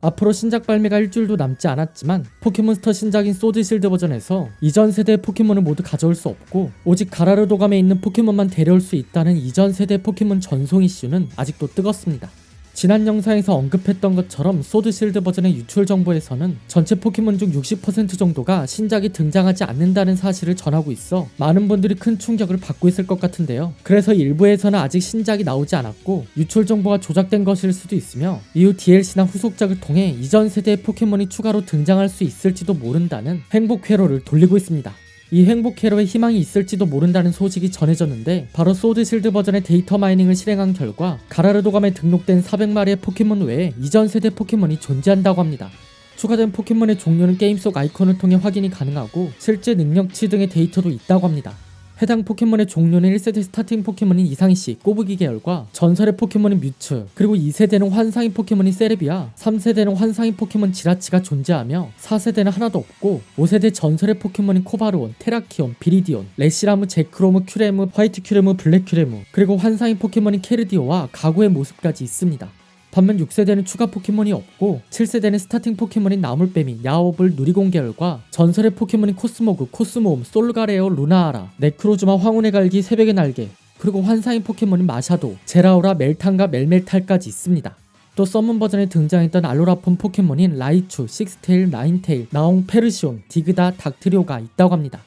앞으로 신작 발매가 일주일도 남지 않았지만 포켓몬스터 신작인 소드실드 버전에서 이전 세대의 포켓몬을 모두 가져올 수 없고 오직 가라르 도감에 있는 포켓몬만 데려올 수 있다는 이전 세대 포켓몬 전송 이슈는 아직도 뜨겁습니다. 지난 영상에서 언급했던 것처럼 소드실드 버전의 유출 정보에서는 전체 포켓몬 중 60% 정도가 신작이 등장하지 않는다는 사실을 전하고 있어 많은 분들이 큰 충격을 받고 있을 것 같은데요. 그래서 일부에서는 아직 신작이 나오지 않았고 유출 정보가 조작된 것일 수도 있으며 이후 DLC나 후속작을 통해 이전 세대의 포켓몬이 추가로 등장할 수 있을지도 모른다는 행복 회로를 돌리고 있습니다. 이 행복 회로에 희망이 있을지도 모른다는 소식이 전해졌는데 바로 소드 실드 버전의 데이터 마이닝을 실행한 결과 가라르도감에 등록된 400마리의 포켓몬 외에 이전 세대 포켓몬이 존재한다고 합니다. 추가된 포켓몬의 종류는 게임 속 아이콘을 통해 확인이 가능하고 실제 능력치 등의 데이터도 있다고 합니다. 해당 포켓몬의 종류는 1세대 스타팅 포켓몬인 이상희씨, 꼬부기 계열과 전설의 포켓몬인 뮤츠, 그리고 2세대는 환상인 포켓몬인 세레비아, 3세대는 환상인 포켓몬 지라치가 존재하며 4세대는 하나도 없고 5세대 전설의 포켓몬인 코바르온, 테라키온, 비리디온, 레시라무, 제크로무, 큐레무, 화이트 큐레무, 블랙 큐레무, 그리고 환상인 포켓몬인 케르디오와 가구의 모습까지 있습니다. 반면 6세대는 추가 포켓몬이 없고 7세대는 스타팅 포켓몬인 나물뱀이 야오블 누리공 계열과 전설의 포켓몬인 코스모그, 코스모움, 솔가레오, 루나아라, 네크로즈마 황혼의 갈기, 새벽의 날개 그리고 환상인 포켓몬인 마샤도, 제라오라, 멜탄과 멜멜탈까지 있습니다. 또 서문 버전에 등장했던 알로라폰 포켓몬인 라이추, 식스테일, 나인테일, 나옹, 페르시온, 디그다, 닥트리오가 있다고 합니다.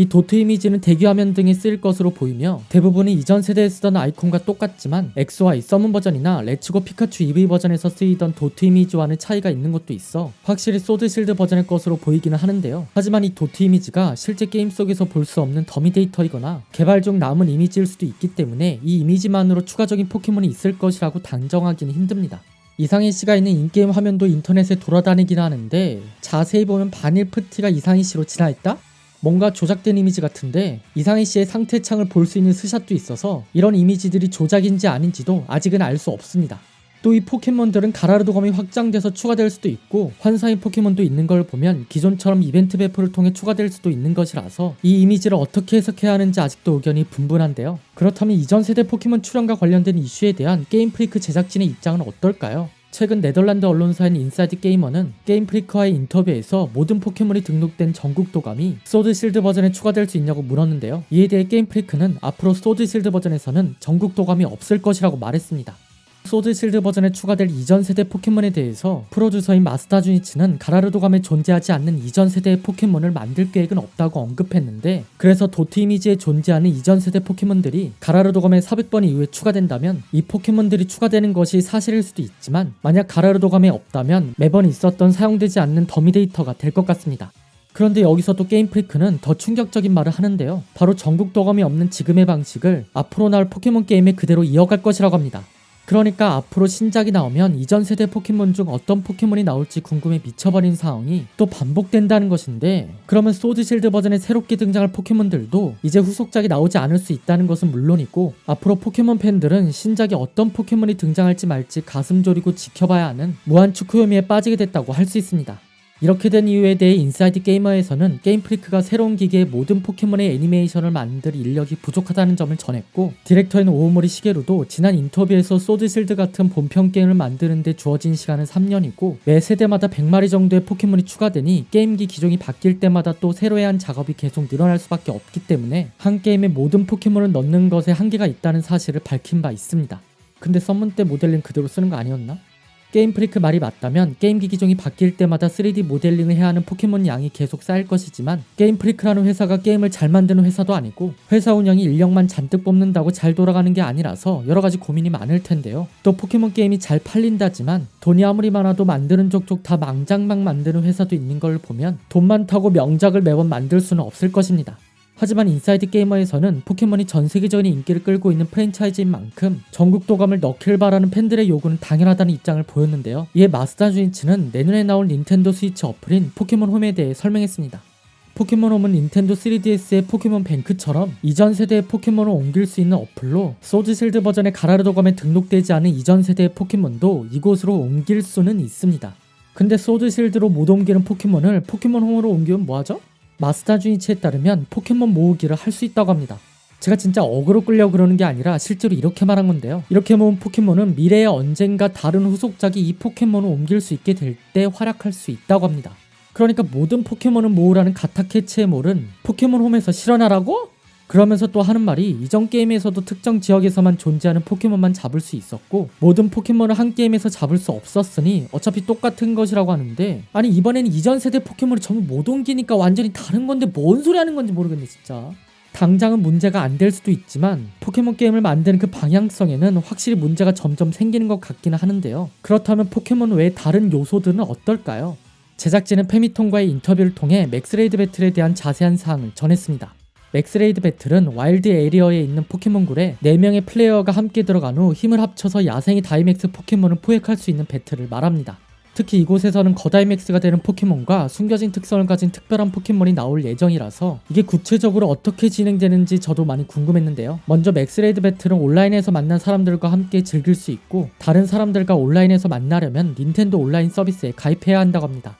이 도트 이미지는 대기화면 등에 쓰일 것으로 보이며 대부분은 이전 세대에 쓰던 아이콘과 똑같지만 XY 서문 버전이나 레츠고 피카츄 EV 버전에서 쓰이던 도트 이미지와는 차이가 있는 것도 있어 확실히 소드 실드 버전의 것으로 보이기는 하는데요. 하지만 이 도트 이미지가 실제 게임 속에서 볼 수 없는 더미 데이터이거나 개발 중 남은 이미지일 수도 있기 때문에 이 이미지만으로 추가적인 포켓몬이 있을 것이라고 단정하기는 힘듭니다. 이상희 씨가 있는 인게임 화면도 인터넷에 돌아다니긴 하는데 자세히 보면 반일 프티가 이상희 씨로 진화했다? 뭔가 조작된 이미지 같은데 이상희 씨의 상태 창을 볼 수 있는 스샷도 있어서 이런 이미지들이 조작인지 아닌지도 아직은 알 수 없습니다. 또 이 포켓몬들은 가라르도감이 확장돼서 추가될 수도 있고 환상의 포켓몬도 있는 걸 보면 기존처럼 이벤트 배포를 통해 추가될 수도 있는 것이라서 이 이미지를 어떻게 해석해야 하는지 아직도 의견이 분분한데요. 그렇다면 이전 세대 포켓몬 출연과 관련된 이슈에 대한 게임 프리크 제작진의 입장은 어떨까요? 최근 네덜란드 언론사인 인사이드 게이머는 게임 프리크와의 인터뷰에서 모든 포켓몬이 등록된 전국 도감이 소드 실드 버전에 추가될 수 있냐고 물었는데요. 이에 대해 게임 프리크는 앞으로 소드 실드 버전에서는 전국 도감이 없을 것이라고 말했습니다. 소드 실드 버전에 추가될 이전 세대 포켓몬에 대해서 프로듀서인 마스타 주니치는 가라르도감에 존재하지 않는 이전 세대의 포켓몬을 만들 계획은 없다고 언급했는데 그래서 도트 이미지에 존재하는 이전 세대 포켓몬들이 가라르도감에 400번 이후에 추가된다면 이 포켓몬들이 추가되는 것이 사실일 수도 있지만 만약 가라르도감에 없다면 매번 있었던 사용되지 않는 더미 데이터가 될 것 같습니다. 그런데 여기서 또 게임 프리크는 더 충격적인 말을 하는데요. 바로 전국 도감이 없는 지금의 방식을 앞으로 나올 포켓몬 게임에 그대로 이어갈 것이라고 합니다. 그러니까 앞으로 신작이 나오면 이전 세대 포켓몬 중 어떤 포켓몬이 나올지 궁금해 미쳐버린 상황이 또 반복된다는 것인데 그러면 소드 실드 버전에 새롭게 등장할 포켓몬들도 이제 후속작이 나오지 않을 수 있다는 것은 물론이고 앞으로 포켓몬 팬들은 신작에 어떤 포켓몬이 등장할지 말지 가슴 졸이고 지켜봐야 하는 무한 축구요미에 빠지게 됐다고 할 수 있습니다. 이렇게 된 이유에 대해 인사이드 게이머에서는 게임 프리크가 새로운 기계에 모든 포켓몬의 애니메이션을 만들 인력이 부족하다는 점을 전했고 디렉터인 오오모리 시게루도 지난 인터뷰에서 소드 실드 같은 본편 게임을 만드는데 주어진 시간은 3년이고 매 세대마다 100마리 정도의 포켓몬이 추가되니 게임기 기종이 바뀔 때마다 또 새로의 한 작업이 계속 늘어날 수밖에 없기 때문에 한 게임에 모든 포켓몬을 넣는 것에 한계가 있다는 사실을 밝힌 바 있습니다. 근데 썸문 때 모델링 그대로 쓰는 거 아니었나? 게임 프리크 말이 맞다면 게임기 기종이 바뀔 때마다 3D 모델링을 해야 하는 포켓몬 양이 계속 쌓일 것이지만 게임 프리크라는 회사가 게임을 잘 만드는 회사도 아니고 회사 운영이 인력만 잔뜩 뽑는다고 잘 돌아가는 게 아니라서 여러 가지 고민이 많을 텐데요. 또 포켓몬 게임이 잘 팔린다지만 돈이 아무리 많아도 만드는 족족 다 망장막 만드는 회사도 있는 걸 보면 돈 많다고 명작을 매번 만들 수는 없을 것입니다. 하지만 인사이드 게이머에서는 포켓몬이 전 세계적인 인기를 끌고 있는 프랜차이즈인 만큼 전국 도감을 넣길 바라는 팬들의 요구는 당연하다는 입장을 보였는데요. 이에 마스터 주니치는 내년에 나올 닌텐도 스위치 어플인 포켓몬 홈에 대해 설명했습니다. 포켓몬 홈은 닌텐도 3DS의 포켓몬 뱅크처럼 이전 세대의 포켓몬을 옮길 수 있는 어플로 소드 실드 버전의 가라르 도감에 등록되지 않은 이전 세대의 포켓몬도 이곳으로 옮길 수는 있습니다. 근데 소드 실드로 못 옮기는 포켓몬을 포켓몬 홈으로 옮기면 뭐하죠? 마스터 주니치에 따르면 포켓몬 모으기를 할 수 있다고 합니다. 제가 진짜 어그로 끌려 그러는 게 아니라 실제로 이렇게 말한 건데요. 이렇게 모은 포켓몬은 미래에 언젠가 다른 후속작이 이 포켓몬을 옮길 수 있게 될 때 활약할 수 있다고 합니다. 그러니까 모든 포켓몬을 모으라는 가타케치의 몰은 포켓몬 홈에서 실현하라고? 그러면서 또 하는 말이 이전 게임에서도 특정 지역에서만 존재하는 포켓몬만 잡을 수 있었고 모든 포켓몬을 한 게임에서 잡을 수 없었으니 어차피 똑같은 것이라고 하는데 아니 이번에는 이전 세대 포켓몬이 전부 못 옮기니까 완전히 다른 건데 뭔 소리 하는 건지 모르겠네 진짜 당장은 문제가 안 될 수도 있지만 포켓몬 게임을 만드는 그 방향성에는 확실히 문제가 점점 생기는 것 같기는 하는데요 그렇다면 포켓몬 외의 다른 요소들은 어떨까요? 제작진은 페미통과의 인터뷰를 통해 맥스레이드 배틀에 대한 자세한 사항을 전했습니다. 맥스레이드 배틀은 와일드 에리어에 있는 포켓몬굴에 4명의 플레이어가 함께 들어간 후 힘을 합쳐서 야생의 다이맥스 포켓몬을 포획할 수 있는 배틀을 말합니다. 특히 이곳에서는 거다이맥스가 되는 포켓몬과 숨겨진 특성을 가진 특별한 포켓몬이 나올 예정이라서 이게 구체적으로 어떻게 진행되는지 저도 많이 궁금했는데요. 먼저 맥스레이드 배틀은 온라인에서 만난 사람들과 함께 즐길 수 있고 다른 사람들과 온라인에서 만나려면 닌텐도 온라인 서비스에 가입해야 한다고 합니다.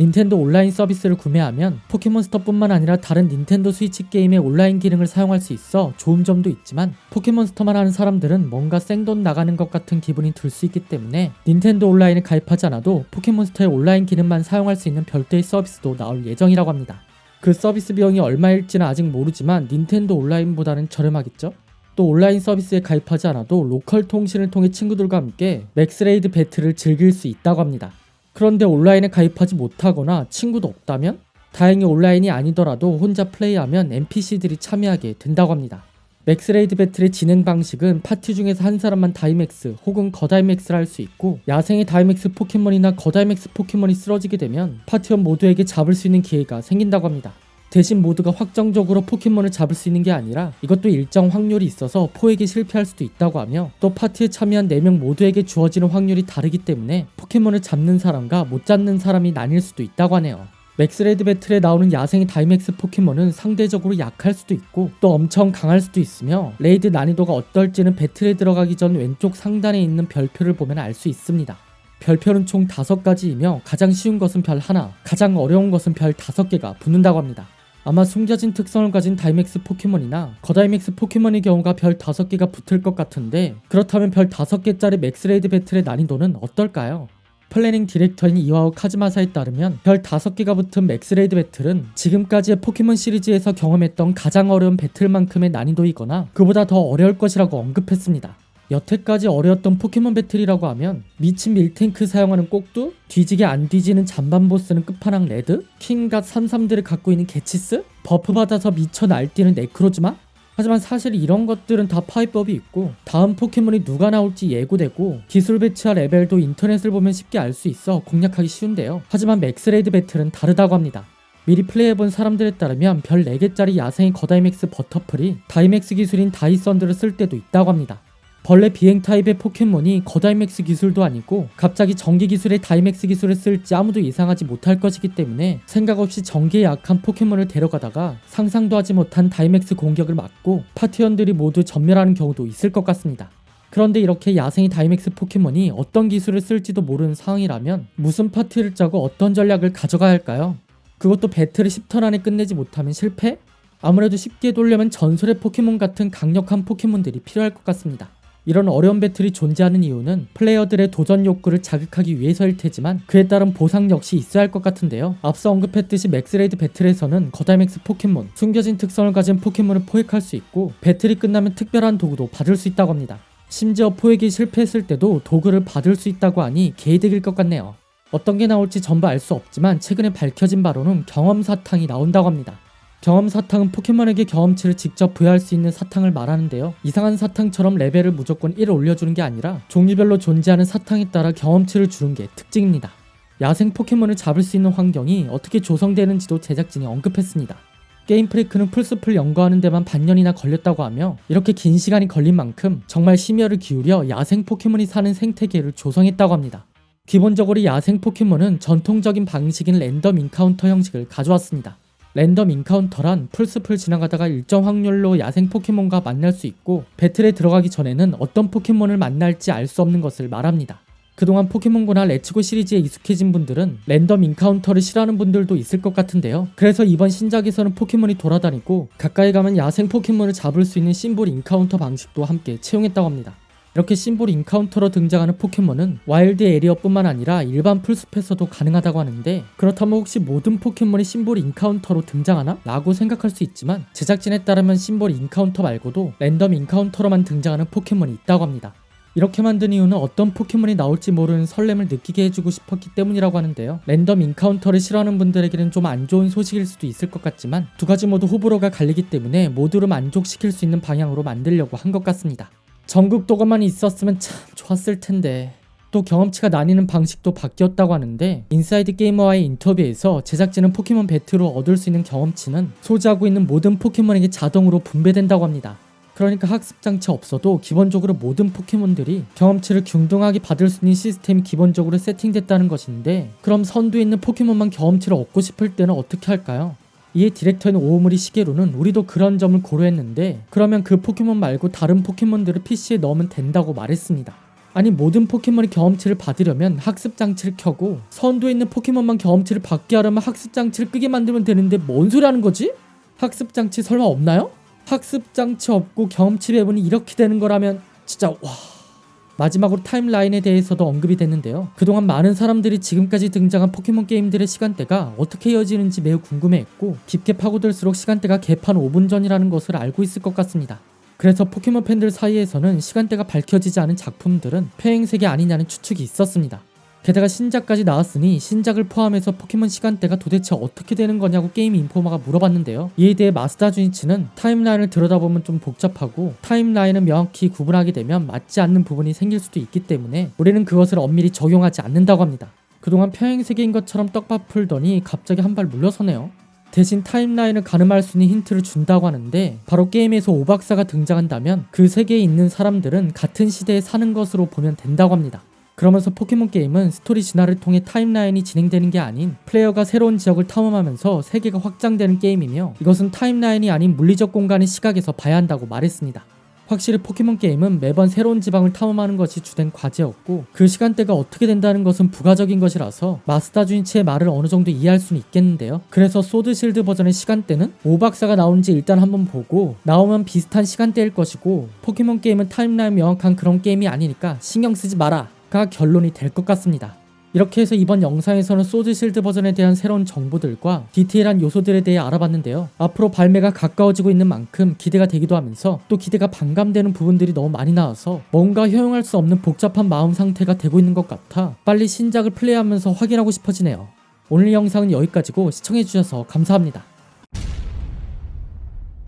닌텐도 온라인 서비스를 구매하면 포켓몬스터뿐만 아니라 다른 닌텐도 스위치 게임의 온라인 기능을 사용할 수 있어 좋은 점도 있지만 포켓몬스터만 하는 사람들은 뭔가 생돈 나가는 것 같은 기분이 들 수 있기 때문에 닌텐도 온라인에 가입하지 않아도 포켓몬스터의 온라인 기능만 사용할 수 있는 별도의 서비스도 나올 예정이라고 합니다. 그 서비스 비용이 얼마일지는 아직 모르지만 닌텐도 온라인보다는 저렴하겠죠? 또 온라인 서비스에 가입하지 않아도 로컬 통신을 통해 친구들과 함께 맥스레이드 배틀을 즐길 수 있다고 합니다. 그런데 온라인에 가입하지 못하거나 친구도 없다면 다행히 온라인이 아니더라도 혼자 플레이하면 NPC들이 참여하게 된다고 합니다. 맥스레이드 배틀의 진행 방식은 파티 중에서 한 사람만 다이맥스 혹은 거다이맥스를 할 수 있고 야생의 다이맥스 포켓몬이나 거다이맥스 포켓몬이 쓰러지게 되면 파티원 모두에게 잡을 수 있는 기회가 생긴다고 합니다. 대신 모두가 확정적으로 포켓몬을 잡을 수 있는 게 아니라 이것도 일정 확률이 있어서 포획에 실패할 수도 있다고 하며 또 파티에 참여한 4명 모두에게 주어지는 확률이 다르기 때문에 포켓몬을 잡는 사람과 못 잡는 사람이 나뉠 수도 있다고 하네요. 맥스레드 배틀에 나오는 야생의 다이맥스 포켓몬은 상대적으로 약할 수도 있고 또 엄청 강할 수도 있으며 레이드 난이도가 어떨지는 배틀에 들어가기 전 왼쪽 상단에 있는 별표를 보면 알 수 있습니다. 별표는 총 5가지이며 가장 쉬운 것은 별 하나, 가장 어려운 것은 별 5개가 붙는다고 합니다. 아마 숨겨진 특성을 가진 다이맥스 포켓몬이나 거다이맥스 포켓몬의 경우가 별 5개가 붙을 것 같은데 그렇다면 별 5개짜리 맥스레이드 배틀의 난이도는 어떨까요? 플래닝 디렉터인 이와오 카즈마사에 따르면 별 5개가 붙은 맥스레이드 배틀은 지금까지의 포켓몬 시리즈에서 경험했던 가장 어려운 배틀만큼의 난이도이거나 그보다 더 어려울 것이라고 언급했습니다. 여태까지 어려웠던 포켓몬 배틀이라고 하면 미친 밀탱크 사용하는 꼭두, 뒤지게 안 뒤지는 잔반 보 스는 끝판왕 레드, 킹갓 33들을 갖고 있는 게치스, 버프 받아서 미쳐 날뛰는 네크로즈마? 하지만 사실 이런 것들은 다 파이법이 있고 다음 포켓몬이 누가 나올지 예고되고 기술 배치와 레벨도 인터넷을 보면 쉽게 알 수 있어 공략하기 쉬운데요. 하지만 맥스레이드 배틀은 다르다고 합니다. 미리 플레이해본 사람들에 따르면 별 4개짜리 야생의 거다이맥스 버터풀이 다이맥스 기술인 다이썬드를 쓸 때도 있다고 합니다. 벌레 비행 타입의 포켓몬이 거다이맥스 기술도 아니고 갑자기 전기 기술의 다이맥스 기술을 쓸지 아무도 예상하지 못할 것이기 때문에 생각 없이 전기에 약한 포켓몬을 데려가다가 상상도 하지 못한 다이맥스 공격을 맞고 파티원들이 모두 전멸하는 경우도 있을 것 같습니다. 그런데 이렇게 야생의 다이맥스 포켓몬이 어떤 기술을 쓸지도 모르는 상황이라면 무슨 파티를 짜고 어떤 전략을 가져가야 할까요? 그것도 배틀을 10턴 안에 끝내지 못하면 실패? 아무래도 쉽게 돌려면 전설의 포켓몬 같은 강력한 포켓몬들이 필요할 것 같습니다. 이런 어려운 배틀이 존재하는 이유는 플레이어들의 도전 욕구를 자극하기 위해서일 테지만 그에 따른 보상 역시 있어야 할 것 같은데요. 앞서 언급했듯이 맥스레이드 배틀에서는 거다맥스 포켓몬, 숨겨진 특성을 가진 포켓몬을 포획할 수 있고 배틀이 끝나면 특별한 도구도 받을 수 있다고 합니다. 심지어 포획이 실패했을 때도 도구를 받을 수 있다고 하니 개이득일 것 같네요. 어떤 게 나올지 전부 알 수 없지만 최근에 밝혀진 바로는 경험 사탕이 나온다고 합니다. 경험 사탕은 포켓몬에게 경험치를 직접 부여할 수 있는 사탕을 말하는데요. 이상한 사탕처럼 레벨을 무조건 1 올려주는 게 아니라 종류별로 존재하는 사탕에 따라 경험치를 주는 게 특징입니다. 야생 포켓몬을 잡을 수 있는 환경이 어떻게 조성되는지도 제작진이 언급했습니다. 게임 프레크는 풀숲을 연구하는 데만 반년이나 걸렸다고 하며 이렇게 긴 시간이 걸린 만큼 정말 심혈을 기울여 야생 포켓몬이 사는 생태계를 조성했다고 합니다. 기본적으로 야생 포켓몬은 전통적인 방식인 랜덤 인카운터 형식을 가져왔습니다. 랜덤 인카운터란 풀숲을 지나가다가 일정 확률로 야생 포켓몬과 만날 수 있고 배틀에 들어가기 전에는 어떤 포켓몬을 만날지 알 수 없는 것을 말합니다. 그동안 포켓몬고나 레츠고 시리즈에 익숙해진 분들은 랜덤 인카운터를 싫어하는 분들도 있을 것 같은데요. 그래서 이번 신작에서는 포켓몬이 돌아다니고 가까이 가면 야생 포켓몬을 잡을 수 있는 심볼 인카운터 방식도 함께 채용했다고 합니다. 이렇게 심볼 인카운터로 등장하는 포켓몬은 와일드 에리어뿐만 아니라 일반 풀숲에서도 가능하다고 하는데 그렇다면 혹시 모든 포켓몬이 심볼 인카운터로 등장하나? 라고 생각할 수 있지만 제작진에 따르면 심볼 인카운터 말고도 랜덤 인카운터로만 등장하는 포켓몬이 있다고 합니다. 이렇게 만든 이유는 어떤 포켓몬이 나올지 모르는 설렘을 느끼게 해주고 싶었기 때문이라고 하는데요. 랜덤 인카운터를 싫어하는 분들에게는 좀 안 좋은 소식일 수도 있을 것 같지만 두 가지 모두 호불호가 갈리기 때문에 모두를 만족시킬 수 있는 방향으로 만들려고 한 것 같습니다. 전국 도가만 있었으면 참 좋았을 텐데. 또 경험치가 나뉘는 방식도 바뀌었다고 하는데 인사이드 게이머와의 인터뷰에서 제작진은 포켓몬 배틀로 얻을 수 있는 경험치는 소지하고 있는 모든 포켓몬에게 자동으로 분배된다고 합니다. 그러니까 학습 장치 없어도 기본적으로 모든 포켓몬들이 경험치를 균등하게 받을 수 있는 시스템이 기본적으로 세팅됐다는 것인데 그럼 선두에 있는 포켓몬만 경험치를 얻고 싶을 때는 어떻게 할까요? 이에 디렉터인 오오무리 시게루는 우리도 그런 점을 고려했는데 그러면 그 포켓몬 말고 다른 포켓몬들을 PC에 넣으면 된다고 말했습니다. 아니 모든 포켓몬이 경험치를 받으려면 학습 장치를 켜고 선두에 있는 포켓몬만 경험치를 받게 하려면 학습 장치를 끄게 만들면 되는데 뭔 소리 하는 거지? 학습 장치 설마 없나요? 학습 장치 없고 경험치 배분이 이렇게 되는 거라면 진짜 와 마지막으로 타임라인에 대해서도 언급이 됐는데요. 그동안 많은 사람들이 지금까지 등장한 포켓몬 게임들의 시간대가 어떻게 이어지는지 매우 궁금해했고 깊게 파고들수록 시간대가 개판 5분 전이라는 것을 알고 있을 것 같습니다. 그래서 포켓몬 팬들 사이에서는 시간대가 밝혀지지 않은 작품들은 폐행색이 아니냐는 추측이 있었습니다. 게다가 신작까지 나왔으니 신작을 포함해서 포켓몬 시간대가 도대체 어떻게 되는 거냐고 게임 인포머가 물어봤는데요. 이에 대해 마스다 주니치는 타임라인을 들여다보면 좀 복잡하고 타임라인을 명확히 구분하게 되면 맞지 않는 부분이 생길 수도 있기 때문에 우리는 그것을 엄밀히 적용하지 않는다고 합니다. 그동안 평행세계인 것처럼 떡밥 풀더니 갑자기 한 발 물러서네요. 대신 타임라인을 가늠할 수 있는 힌트를 준다고 하는데 바로 게임에서 오박사가 등장한다면 그 세계에 있는 사람들은 같은 시대에 사는 것으로 보면 된다고 합니다. 그러면서 포켓몬 게임은 스토리 진화를 통해 타임라인이 진행되는 게 아닌 플레이어가 새로운 지역을 탐험하면서 세계가 확장되는 게임이며 이것은 타임라인이 아닌 물리적 공간의 시각에서 봐야 한다고 말했습니다. 확실히 포켓몬 게임은 매번 새로운 지방을 탐험하는 것이 주된 과제였고 그 시간대가 어떻게 된다는 것은 부가적인 것이라서 마스터 주인치의 말을 어느 정도 이해할 수는 있겠는데요. 그래서 소드 실드 버전의 시간대는 오박사가 나오는지 일단 한번 보고 나오면 비슷한 시간대일 것이고 포켓몬 게임은 타임라인 명확한 그런 게임이 아니니까 신경 쓰지 마라 가 결론이 될 것 같습니다. 이렇게 해서 이번 영상에서는 소드 실드 버전에 대한 새로운 정보들과 디테일한 요소들에 대해 알아봤는데요. 앞으로 발매가 가까워지고 있는 만큼 기대가 되기도 하면서 또 기대가 반감되는 부분들이 너무 많이 나와서 뭔가 허용할 수 없는 복잡한 마음 상태가 되고 있는 것 같아 빨리 신작을 플레이하면서 확인하고 싶어지네요. 오늘 영상은 여기까지고 시청해주셔서 감사합니다.